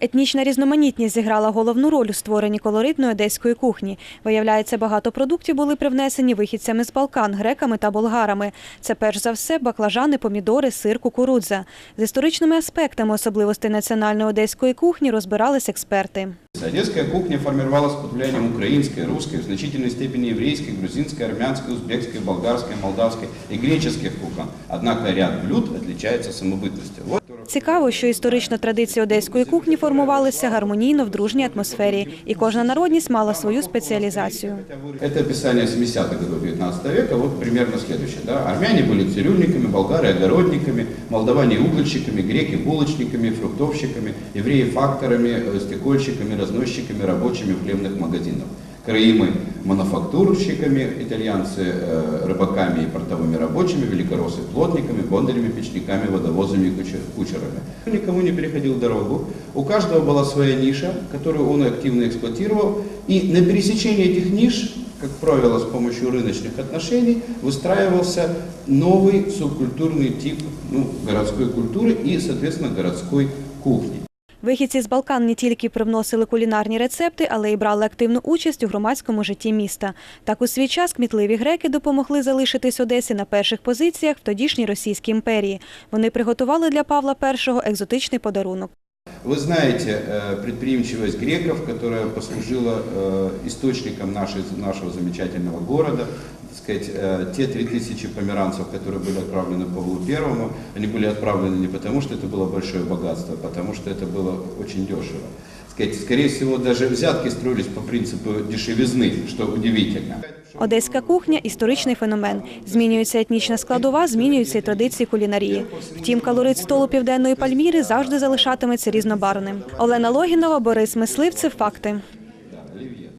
Етнічна різноманітність зіграла головну роль у створенні колоритної одеської кухні. Виявляється, багато продуктів були привнесені вихідцями з Балкан, греками та болгарами. Це перш за все баклажани, помідори, сир, кукурудза. З історичними аспектами особливостей національної одеської кухні розбирались експерти. Одесская кухня формировалась под влиянием украинской, русской, в значительной степени еврейской, грузинской, армянской, узбекской, болгарской, молдавской и греческих кухон. Однако ряд блюд отличается самобытностью. Цікаво, що історично традиції одеської кухні формувалися гармонійно в дружній атмосфері, і кожна народність мала свою спеціалізацію. это описание 70-х годов 19 века, вот примерно следующее. Да? Армяне были цирюльниками, болгары огородниками, молдаване угольщиками, греки булочниками, фруктовщиками, евреи факторами, э, стекольщиками, разносчиками, рабочими хлебных магазинов. Краимы мануфактурщиками, итальянцы э, рыбаками и портовыми рабочими, великороссы плотниками, бондарями, печниками, водовозами и кучер- кучерами. Никому не переходил дорогу. У каждого была своя ниша, которую он активно эксплуатировал. И на пересечении этих ниш, как правило, с помощью рыночных отношений, выстраивался новый субкультурный тип ну, городской культуры и, соответственно, городской кухни. Вихідці з Балкан не тільки привносили кулінарні рецепти, але й брали активну участь у громадському житті міста. Так у свій час кмітливі греки допомогли залишитись Одесі на перших позиціях в тодішній Російській імперії. Вони приготували для Павла І екзотичний подарунок. Вы знаете э, предприимчивость греков, которая послужила э, источником нашей, нашего замечательного города. Так сказать, э, те 3000 померанцев, которые были отправлены Павлу Первому, они были отправлены не потому, что это было большое богатство, а потому что это было очень дешево. Так сказать, скорее всего, даже взятки строились по принципу дешевизны, что удивительно. Одеська кухня історичний феномен. Змінюється етнічна складова, змінюються і традиції кулінарії. Втім, калорит столу південної Пальміри завжди залишатиметься різнобарвним. Олена Логінова, Борис Мисливцев. Факти.